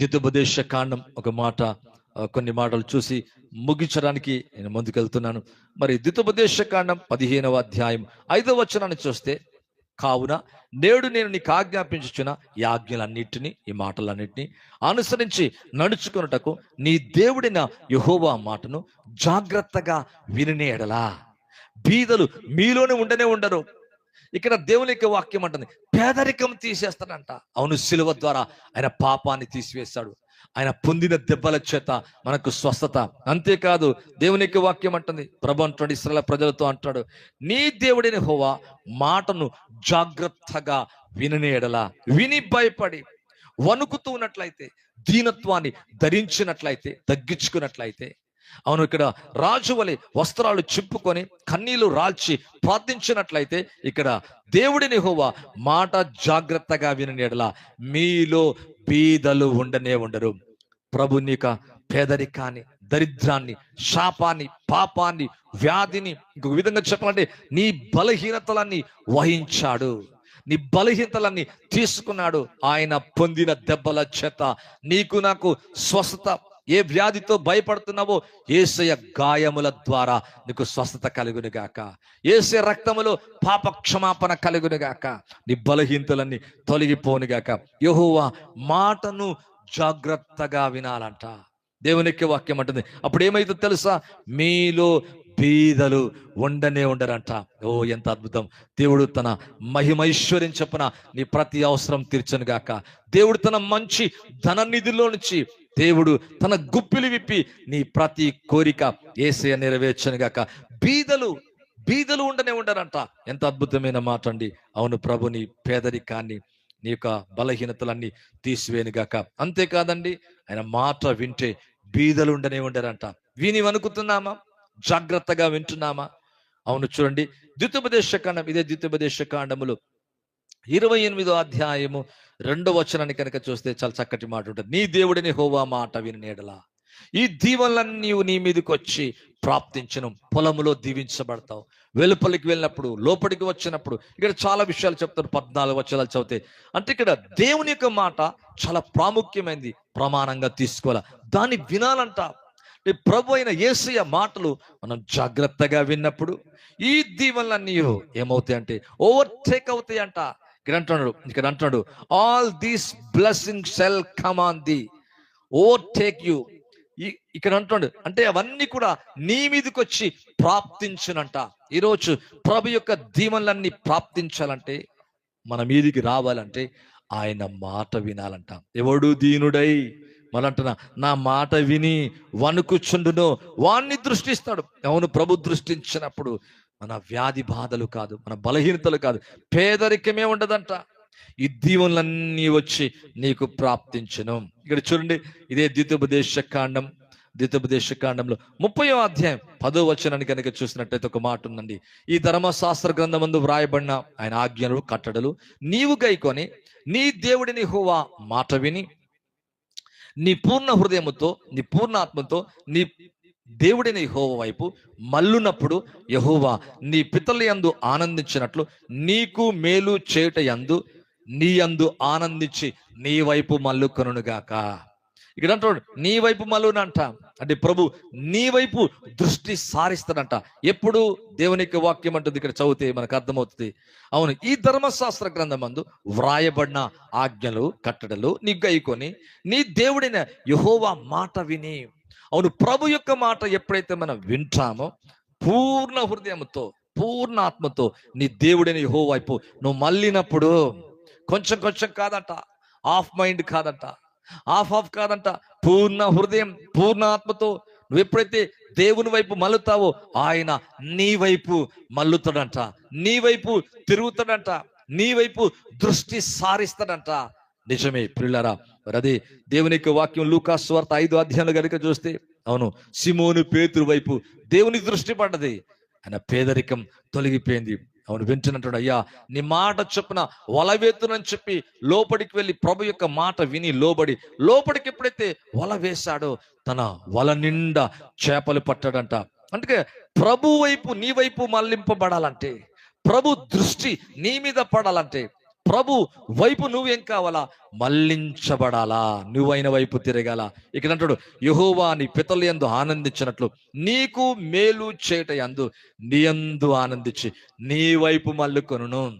ద్వితోపదేశ కాండం ఒక మాట కొన్ని మాటలు చూసి ముగించడానికి నేను ముందుకెళ్తున్నాను. మరి ద్వితోపదేశ కాండం పదిహేనవ అధ్యాయం ఐదవ వచనాన్ని చూస్తే కావున నేడు నేను నీకు ఆజ్ఞాపించుచున్న ఈ ఈ మాటలన్నింటినీ అనుసరించి నడుచుకొనుటకు నీ దేవుడిన యహోవా మాటను జాగ్రత్తగా వినినే ఎడలా. బీదలు మీలోనే ఉండనే ఉండరు. ఇక్కడ దేవుని యొక్క వాక్యం అంటుంది పేదరికం తీసేస్తాడంట అవును సిలువ ద్వారా ఆయన పాపాన్ని తీసివేశాడు. ఆయన పొందిన దెబ్బల చేత మనకు స్వస్థత. అంతేకాదు దేవుని యొక్క వాక్యం అంటుంది ప్రభు అంటాడు ఇస్రాల ప్రజలతో అంటాడు నీ దేవుడిని హోవా మాటను జాగ్రత్తగా వినని ఎడలా. విని భయపడి వణుకుతూ ఉన్నట్లయితే దీనత్వాన్ని ధరించినట్లయితే తగ్గించుకున్నట్లయితే అవును ఇక్కడ రాజు వలె వస్త్రాలు చింపుకొని కన్నీళ్ళు రాల్చి ప్రార్థించినట్లయితే ఇక్కడ దేవుడిని హోవా మాట జాగ్రత్తగా వినడలా మీలో బీదలు ఉండనే ఉండరు. ప్రభు నీక పేదరికాన్ని దరిద్రాన్ని శాపాన్ని పాపాన్ని వ్యాధిని ఇంకొక విధంగా చెప్పాలంటే నీ బలహీనతలన్నీ వహించాడు. నీ బలహీనతలన్నీ తీసుకున్నాడు. ఆయన పొందిన దెబ్బల చేత నీకు నాకు స్వస్థత ఏ వ్యాధితో భయపడుతున్నావో ఏసయ గాయముల ద్వారా నీకు స్వస్థత కలుగునుగాక. ఏసే రక్తములో పాప క్షమాపణ కలుగునుగాక. నీ బలహీనతలన్నీ తొలగిపోనుగాక. యహోవా మాటను జాగ్రత్తగా వినాలంట. దేవునికి వాక్యం అంటుంది. అప్పుడు ఏమైతే తెలుసా? మీలో బీదలు ఉండనే ఉండరంట. ఓ ఎంత అద్భుతం. దేవుడు తన మహిమైశ్వర్యం చెప్పున నీ ప్రతి అవసరం తీర్చను గాక. దేవుడు తన మంచి ధన నిధిలో నుంచి దేవుడు తన గుప్పిలు విప్పి నీ ప్రతి కోరిక ఏసయ నెరవేర్చను గాక. బీదలు బీదలు ఉండనే ఉండరంట. ఎంత అద్భుతమైన మాట అండి. అవును ప్రభు నీ పేదరికాన్ని నీ యొక్క బలహీనతలన్నీ తీసివేను గాక. అంతేకాదండి ఆయన మాట వింటే బీదలు ఉండనే ఉండరంట. విని అనుకుతున్నామా జాగ్రత్తగా వింటున్నామా? అవును చూడండి. ద్వితోపదేశ కాండం ఇదే ద్వితోపదేశ కాండములు ఇరవై ఎనిమిదో అధ్యాయము రెండో వచనాన్ని కనుక చూస్తే చాలా చక్కటి మాట ఉంటుంది. నీ దేవుడిని హోవా మాట విని నేడలా. ఈ దీవెనలన్నీ నీ మీదకి వచ్చి ప్రాప్తించను. పొలములో దీవించబడతావు. వెలుపలికి వెళ్ళినప్పుడు లోపలికి వచ్చినప్పుడు ఇక్కడ చాలా విషయాలు చెప్తారు. పద్నాలుగు వచనాలు చదివితే. అంటే ఇక్కడ దేవుని యొక్క మాట చాలా ప్రాముఖ్యమైనది ప్రమాణంగా తీసుకోవాలి. దాన్ని వినాలంట. ఈ ప్రభు అయిన యేసయ్య మాటలు మనం జాగ్రత్తగా విన్నప్పుడు ఈ దీవెనలన్నీ ఏమవుతాయి అంటే ఓవర్టేక్ అవుతాయి అంట. ఇక్కడ అంటున్నాడు ఇక్కడ అంటున్నాడు all these blessing shall come on thee overtake you ఇక్కడ అంటున్నాడు అంటే అవన్నీ కూడా నీ మీదకి వచ్చి ప్రాప్తించునంట. ఈరోజు ప్రభు యొక్క దీవెనలన్నీ ప్రాప్తించాలంటే మన మీదికి రావాలంటే ఆయన మాట వినాలంట. ఎవడు దీనుడై మళ్ళంటున్నా నా మాట విని వణుకుచుండును వాణ్ణి దృష్టిస్తాడు. అవును ప్రభు దృష్టించినప్పుడు మన వ్యాధి బాధలు కాదు మన బలహీనతలు కాదు పేదరికమే ఉండదంట. ఈ దీవులన్నీ వచ్చి నీకు ప్రాప్తించను. ఇక్కడ చూడండి ఇదే ద్వితోపదేశ కాండం ద్వితోపదేశ కాండంలో ముప్పై అధ్యాయం పదో వచనాన్ని కనుక చూసినట్టయితే ఒక మాట ఉందండి. ఈ ధర్మశాస్త్ర గ్రంథమందు వ్రాయబడిన ఆయన ఆజ్ఞలు కట్టడలు నీవు గైకొని నీ దేవుడిని హోవా మాట విని నీ పూర్ణ హృదయముతో నీ పూర్ణ ఆత్మతో నీ దేవుడిని యహోవ వైపు మల్లునప్పుడు యహోవా నీ పితల యందు ఆనందించినట్లు నీకు మేలు చేయుట యందు నీ యందు ఆనందించి నీ వైపు మల్లుకొనుగాక ఇక్కడ అంటాడు నీ వైపు మలునంట అంటే ప్రభు నీ వైపు దృష్టి సారిస్తాడంట. ఎప్పుడు? దేవుని యొక్క వాక్యం అంటుంది ఇక్కడ చదివితే మనకు అర్థమవుతుంది. అవును ఈ ధర్మశాస్త్ర గ్రంథమందు వ్రాయబడిన ఆజ్ఞలు కట్టడలు నీ గైకొని నీ దేవుడైన యహోవా మాట విని అవును ప్రభు యొక్క మాట ఎప్పుడైతే మనం వింటామో పూర్ణ హృదయంతో పూర్ణ ఆత్మతో నీ దేవుడైన యహో వైపు నువ్వు మళ్ళినప్పుడు కొంచెం కొంచెం కాదంట. ఆఫ్ మైండ్ కాదంట. ఆఫ్ ఆఫ్ కాదంట. పూర్ణ హృదయం పూర్ణ ఆత్మతో నువ్వు ఎప్పుడైతే దేవుని వైపు మల్లుతావో ఆయన నీ వైపు మల్లుతాడంట నీ వైపు తిరుగుతాడంట. నీ వైపు దృష్టి సారిస్తాడంట. నిజమే పిల్లరా మరి అదే దేవుని యొక్క వాక్యం లూకా స్వార్త ఐదు అధ్యాయులు కనుక చూస్తే అవును సిమోను పేతురు వైపు దేవుని దృష్టి పడ్డది. ఆయన పేదరికం తొలగిపోయింది. అవును వింటున్నట్టు అయ్యా నీ మాట చొప్పున వలవేతునని చెప్పి లోపలికి వెళ్ళి ప్రభు యొక్క మాట విని లోబడి లోపలికి ఎప్పుడైతే వల వేశాడో తన వల నిండా చేపలు పట్టాడంట. అందుకే ప్రభు వైపు నీ వైపు మళ్ళింపబడాలంటే ప్రభు దృష్టి నీ మీద పడాలంటే ప్రభు వైపు నువ్వేం కావాలా? మళ్ళించబడాలా నువ్వైన వైపు తిరగాల? ఇక్కడ అంటాడు యహోవా నీ పితలు ఎందు ఆనందించినట్లు నీకు మేలు చేట ఎందు నీ ఎందు ఆనందించి నీ వైపు మళ్ళుకొనును.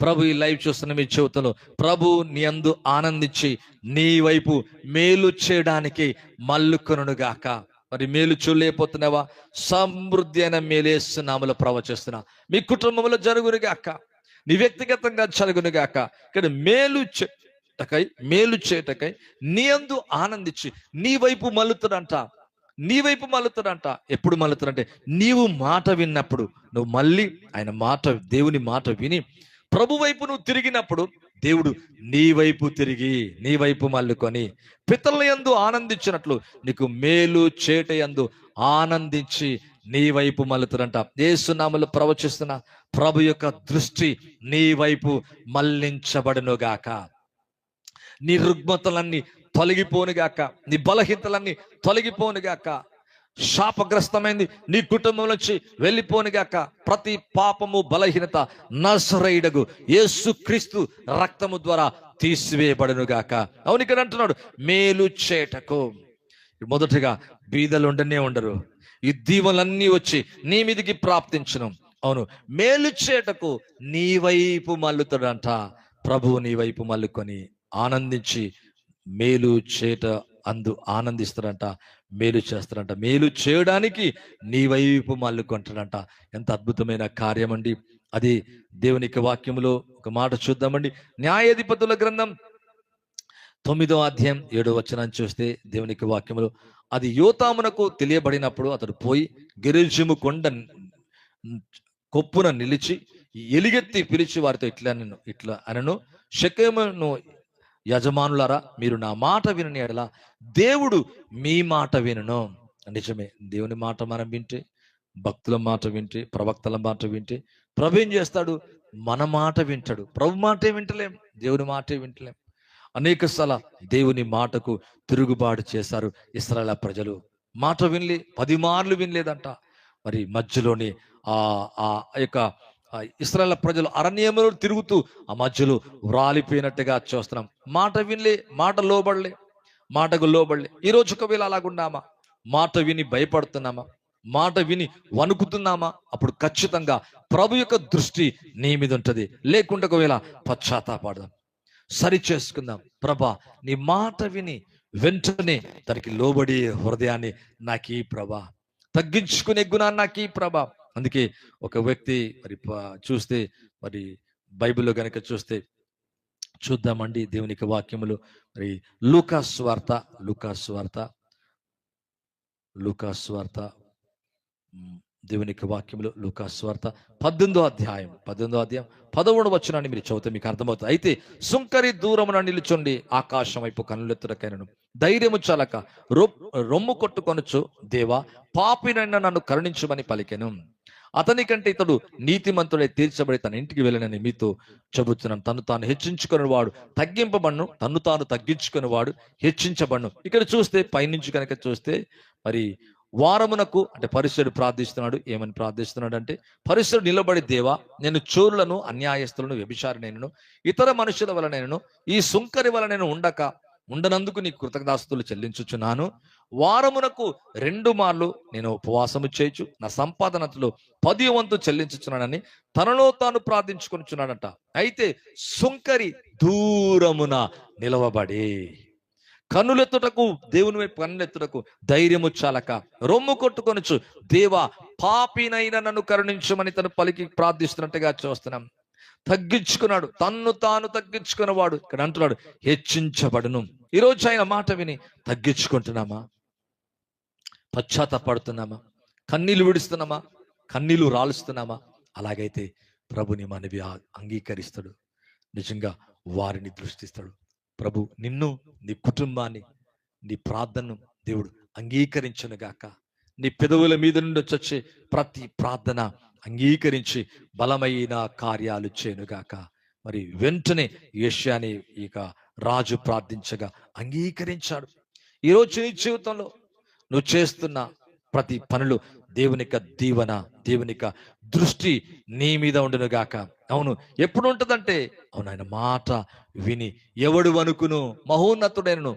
ప్రభు ఈ లైవ్ చూస్తున్న మీ చెబుతాను ప్రభు నీ అందు ఆనందించి నీ వైపు మేలు చేయడానికి మల్లుకొనుగాక మరి మేలు చూడలేకపోతున్నావా? సమృద్ధి అయిన మేలేస్తున్నాములు ప్రవచిస్తున్నా. మీ కుటుంబంలో జరుగురుగాక నీ వ్యక్తిగతంగా చలుగునుగాక ఇక్కడ మేలు చేటకై మేలు చేటకై నీ అందు ఆనందించి నీ వైపు మలుతుడంట నీ వైపు మలుతుడంట ఎప్పుడు మలుతుడంటే నీవు మాట విన్నప్పుడు. నువ్వు మళ్ళీ ఆయన మాట దేవుని మాట విని ప్రభు వైపు నువ్వు తిరిగినప్పుడు దేవుడు నీ వైపు తిరిగి నీ వైపు మల్లుకొని పితల యందు ఆనందించినట్లు నీకు మేలు చేట యందు ఆనందించి నీ వైపు మలుతురంట ఏసునామలు ప్రవచిస్తున్న ప్రభు యొక్క దృష్టి నీ వైపు మళ్ళించబడునుగాక నీ రుగ్మతలన్నీ తొలగిపోనుగాక నీ బలహీనతలన్నీ తొలగిపోనుగాక శాపగ్రస్తమైంది నీ కుటుంబం నుంచి వెళ్ళిపోనుగాక ప్రతి పాపము బలహీనత నసరైడగు యేసు క్రీస్తు రక్తము ద్వారా తీసివేయబడునుగాక అవును ఇక్కడ అంటున్నాడు మేలు చేటకు. మొదటిగా బీదలు ఉండనే ఉండరు. ఈ దీవులన్నీ వచ్చి నీ మీదికి ప్రాప్తించను. అవును. మేలు చేటకు నీ వైపు మల్లుతాడంట. ప్రభువు నీ వైపు మల్లుకొని ఆనందించి మేలు చేట అందు ఆనందిస్తాడంట. మేలు చేస్తాడంట. మేలు చేయడానికి నీ వైపు మల్లుకుంటాడంట. ఎంత అద్భుతమైన కార్యం అండి అది దేవునికి వాక్యములో ఒక మాట చూద్దామండి. న్యాయాధిపతుల గ్రంథం తొమ్మిదో అధ్యాయం ఏడో వచనం చూస్తే దేవునికి వాక్యములో అది యోతామునకు తెలియబడినప్పుడు అతడు పోయి గిరిజుము కొండ కొప్పున నిలిచి ఎలిగెత్తి పిలిచి వారితో ఇట్లా నేను ఇట్లా అనను శకేమును యజమానులారా మీరు నా మాట వినని ఎడల దేవుడు మీ మాట వినను. నిజమే దేవుని మాట మనం వింటే భక్తుల మాట వింటే ప్రవక్తల మాట వింటే ప్రభు ఏం చేస్తాడు? మన మాట వింటాడు. ప్రభు మాటే వింటలేం దేవుని మాటే వింటలేం. అనేక దేవుని మాటకు తిరుగుబాటు చేశారు ఇస్రాయల ప్రజలు. మాట వినలే పది మార్లు వినలేదంట. మరి మధ్యలోని ఆ ఆ యొక్క ఆ ఇస్రాయల్ ప్రజలు అరణ్యంలో తిరుగుతూ ఆ మధ్యలో వ్రాలిపోయినట్టుగా చూస్తున్నాం. మాట వినలే మాట లోబడలే మాటకు లోబడలే. ఈ రోజు ఒకవేళ అలాగున్నామా మాట విని భయపడుతున్నామా? మాట విని వణుకుతున్నామా? అప్పుడు ఖచ్చితంగా ప్రభు యొక్క దృష్టి నీ మీద ఉంటుంది. లేకుండా ఒకవేళ పశ్చాత్తాపడదాం సరి చేసుకుందాం. ప్రభా నీ మాట విని వెంటనే తనకి లోబడి హృదయాన్ని నాకీ ప్రభా తగ్గించుకునే గుణాన్ని నాకీ ప్రభా. అందుకే ఒక వ్యక్తి మరి చూస్తే మరి బైబిల్లో కనుక చూస్తే చూద్దామండి దేవునికి వాక్యములు. మరి లూకాస్ వార్త లూకాస్ వార్త లూకాస్ వార్త. దేవునికి వాక్యములు లూకాస్ వార్త పద్దెనిమిదో అధ్యాయం. పద్దెనిమిదో అధ్యాయం పదమూడు వచ్చినాన్ని మీరు చదివితే మీకు అర్థమవుతుంది. అయితే సుంకరి దూరమున నిలుచుండి ఆకాశం వైపు కనులెత్తురకైనను ధైర్యము చాలక రొ- రొమ్ము కొట్టుకొనొచ్చు దేవా పాపినైనా నన్ను కరుణించమని పలికెను. అతని కంటే ఇతడు నీతిమంతుడై తీర్చబడి తన ఇంటికి వెళ్ళినని మీతో చెబుతున్నాను. తను తాను హెచ్చించుకుని వాడు తగ్గింపబడును. తను తాను తగ్గించుకుని వాడు హెచ్చించబడును. ఇక్కడ చూస్తే పైనుంచి కనుక చూస్తే మరి వారమునకు అంటే పరిశుడు ప్రార్థిస్తున్నాడు ఏమని ప్రార్థిస్తున్నాడు అంటే పరిశుడు నిలబడి దేవా నేను చోరులను అన్యాయస్తులను వ్యభిచారినైనను ఇతర మనుషుల వలనైనను ఈ సుంకరి నేను ఉండక ఉండనందుకు నీ కృతజ్ఞాస్తులు చెల్లించుచున్నాను. వారమునకు రెండు మార్లు నేను ఉపవాసము చేయొచ్చు నా సంపాదనలో పది వంతు చెల్లించుచున్నానని తనలో తాను ప్రార్థించుకొనిచున్నాడంట. అయితే సుంకరి దూరమున నిలవబడి కన్నులెత్తుటకు దేవుని వైపు కన్నులెత్తుటకు ధైర్యము చాలక రొమ్ము కొట్టుకొనొచ్చు దేవా పాపినైనా నన్ను కరుణించమని తను పలికి ప్రార్థిస్తున్నట్టుగా చూస్తున్నాం. తగ్గించుకున్నాడు తన్ను తాను తగ్గించుకున్నవాడు ఇక్కడ అంటున్నాడు హెచ్చించబడును. ఈరోజు ఆయన మాట విని తగ్గించుకుంటున్నామా? పశ్చాత్తపడుతున్నామా? కన్నీళ్ళు విడుస్తున్నామా? కన్నీళ్ళు రాలుస్తున్నామా? అలాగైతే ప్రభుని మనవి అంగీకరిస్తాడు. నిజంగా వారిని దృష్టిస్తాడు. ప్రభు నిన్ను నీ కుటుంబాన్ని నీ ప్రార్థనను దేవుడు అంగీకరించునుగాక. నీ పెదవుల మీద నుండి వచ్చే ప్రతి ప్రార్థన అంగీకరించి బలమైన కార్యాలు చేయనుగాక మరి వెంటనే యష్యాని ఇక రాజు ప్రార్థించగా అంగీకరించాడు. ఈరోజు నీ జీవితంలో నువ్వు చేస్తున్న ప్రతి పనులు దేవుని యొక్క దీవెన దేవుని యొక్క దృష్టి నీ మీద ఉండును గాక. అవును ఎప్పుడు ఉంటుందంటే అవును ఆయన మాట విని ఎవడు వణుకును? మహోన్నతుడైనను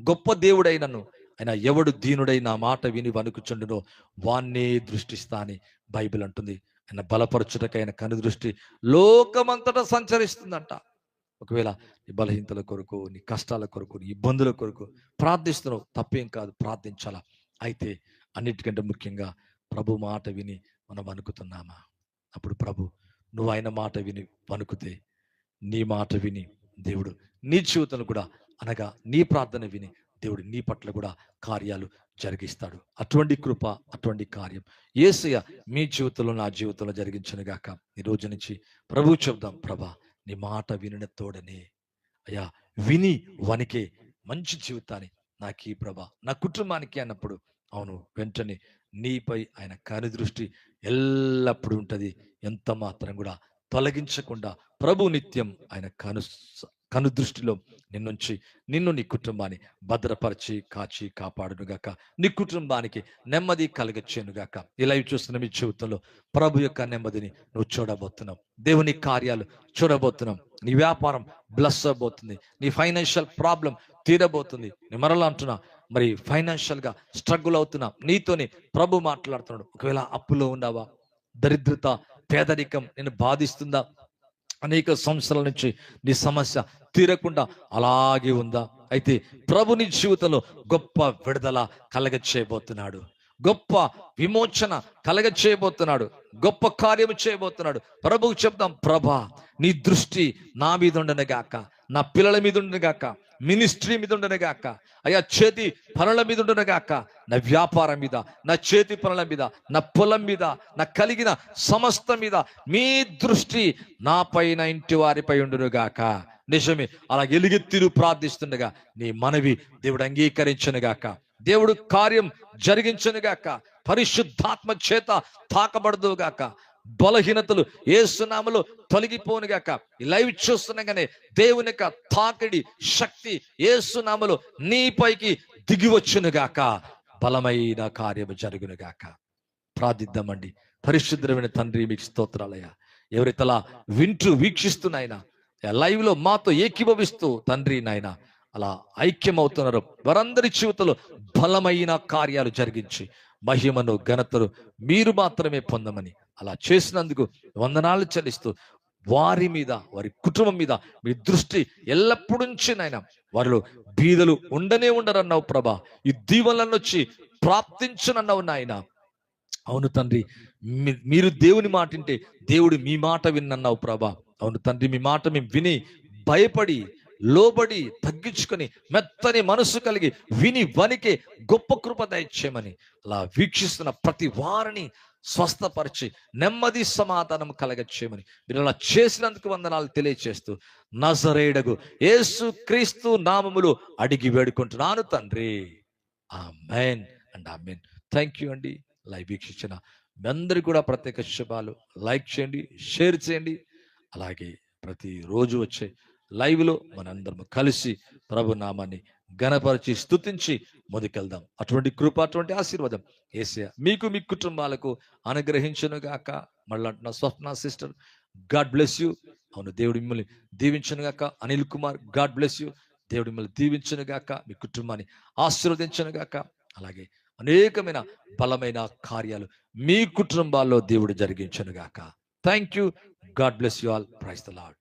గొప్ప దేవుడైనను. ఆయన ఎవడు దీనుడై నా మాట విని వణుకుచుండునో వాన్నే దృష్టిస్తా అని బైబిల్ అంటుంది. ఆయన బలపరచుటకైన కను దృష్టి లోకమంతటా సంచరిస్తుందంట. ఒకవేళ నీ బలహీనతల కొరకు నీ కష్టాల కొరకు నీ ఇబ్బందుల కొరకు ప్రార్థిస్తున్నావు తప్పేం కాదు ప్రార్థించాలా? అయితే అన్నిటికంటే ముఖ్యంగా ప్రభు మాట విని మనం వణుకుతున్నామా? అప్పుడు ప్రభు నువ్వు ఆయన మాట విని వణుకుతే నీ మాట విని దేవుడు నీ జీవితంలో కూడా అనగా నీ ప్రార్థన విని దేవుడు నీ పట్ల కూడా కార్యాలు జరిగిస్తాడు. అటువంటి కృప అటువంటి కార్యం ఏసయ్య మీ జీవితంలో నా జీవితంలో జరిగించనుగాక ఈ రోజు నుంచి ప్రభు చెప్దాం ప్రభా నీ మాట వినిన తోడనే. అయ్యా విని వనికే మంచి జీవితాన్ని నాకు ఈ ప్రభ నా కుటుంబానికి అన్నప్పుడు అవును. వెంటనే నీపై ఆయన కనుదృష్టి ఎల్లప్పుడూ ఉంటుంది. ఎంత మాత్రం కూడా తొలగించకుండా ప్రభు నిత్యం ఆయన కను కను దృష్టిలో నిన్నుంచి నిన్ను నీ కుటుంబాన్ని భద్రపరిచి కాచి కాపాడునుగాక. నీ కుటుంబానికి నెమ్మది కలగచ్చేనుగాక ఇలా చూస్తున్న మీ జీవితంలో ప్రభు యొక్క నెమ్మదిని నువ్వు చూడబోతున్నావు. దేవుని కార్యాలు చూడబోతున్నాం నీ వ్యాపారం బ్లస్ అవ్వబోతుంది. నీ ఫైనాన్షియల్ ప్రాబ్లం తీరబోతుంది. నేను మరలా అంటున్నా మరి ఫైనాన్షియల్గా స్ట్రగుల్ అవుతున్నా నీతోని ప్రభు మాట్లాడుతున్నాడు. ఒకవేళ అప్పులో ఉన్నావా? దరిద్రత పేదరికం నేను బాధిస్తుందా? అనేక సంవత్సరాల నుంచి నీ సమస్య తీరకుండా అలాగే ఉందా? అయితే ప్రభు నీ జీవితంలో గొప్ప విడుదల కలగ చేయబోతున్నాడు గొప్ప విమోచన కలగ చేయబోతున్నాడు గొప్ప కార్యము చేయబోతున్నాడు. ప్రభువు చెప్తాం ప్రభా నీ దృష్టి నా మీద ఉండనగాక నా పిల్లల మీద ఉండను గాక మినిస్ట్రీ మీద ఉండనుగాక అయ్యా చేతి పనుల మీద ఉండనుగాక నా వ్యాపారం మీద నా చేతి పనుల మీద నా పొలం మీద నా కలిగిన సమస్త మీద మీ దృష్టి నా పైన ఇంటి వారిపై ఉండును గాక. నిజమే అలా ఎలుగెత్తిరు ప్రార్థిస్తుండగా నీ మనవి దేవుడు అంగీకరించను గాక. దేవుడు కార్యం జరిగించను గాక పరిశుద్ధాత్మ చేత తాకబడదు గాక. బలహీనతలు ఏసునామలో తొలగిపోను గాక. లైవ్ చూస్తుండగానే దేవుని యొక్క తాకిడి శక్తి ఏసునామలో నీపైకి దిగి గాక. బలమైన కార్యము జరుగునుగాక ప్రార్థిద్దామండి. పరిశుద్ధమైన తండ్రి మీకు స్తోత్రాలయ్యా. ఎవరితలా వింటూ వీక్షిస్తున్నాయన లైవ్లో మాతో ఏకీభవిస్తూ తండ్రి నాయన అలా ఐక్యమవుతున్నారు. వారందరి జీవితంలో బలమైన కార్యాలు జరిగించి మహిమను ఘనతను మీరు మాత్రమే పొందమని అలా చేసినందుకు వందనాలు చెల్లిస్తూ వారి మీద వారి కుటుంబం మీద మీ దృష్టి ఎల్లప్పుడూ నాయన వారిలో బీదలు ఉండనే ఉండరన్నావు ప్రభా. ఈ దీవెనలను వచ్చి ప్రాప్తించునన్నావు నాయన. అవును తండ్రి మీ- మీరు దేవుని మాట వింటే దేవుడు మీ మాట విన్నన్నావు ప్రభా. అవును తండ్రి మీ మాట మేము విని భయపడి లోబడి తగ్గించుకొని మెత్తని మనసు కలిగి విని వనికి గొప్ప కృప దయచేయమని అలా వీక్షిస్తున్న ప్రతి వారిని స్వస్థపరిచి నెమ్మది సమాధానం కలగచ్చేయమని మీరు అలా చేసినందుకు వందనాలు తెలియచేస్తూ నజరేడగు ఏసు క్రీస్తు నామములు అడిగి వేడుకుంటున్నాను తండ్రి. Amen and amen thank you అండి. లైవ్ వీక్షించిన మీ అందరికీ కూడా ప్రత్యేక శుభాలు. లైక్ చేయండి షేర్ చేయండి. అలాగే ప్రతిరోజు వచ్చే లైవ్లో మనందరం కలిసి ప్రభు నామాన్ని గణపరిచి స్తుతించి ముందుకెళ్దాం. అటువంటి కృప అటువంటి ఆశీర్వాదం ఏసియా మీకు మీ కుటుంబాలకు అనుగ్రహించను గాక. మళ్ళీ అంటున్న Swapna sister God bless you. అవును దేవుడు మిమ్మల్ని దీవించను గాక. Anil Kumar God bless you. దేవుడు మిమ్మల్ని దీవించను గాక. మీ కుటుంబాన్ని ఆశీర్వదించను గాక. అలాగే అనేకమైన బలమైన కార్యాలు మీ కుటుంబాల్లో దేవుడు జరిగించను గాక. Thank you God bless you all praise the Lord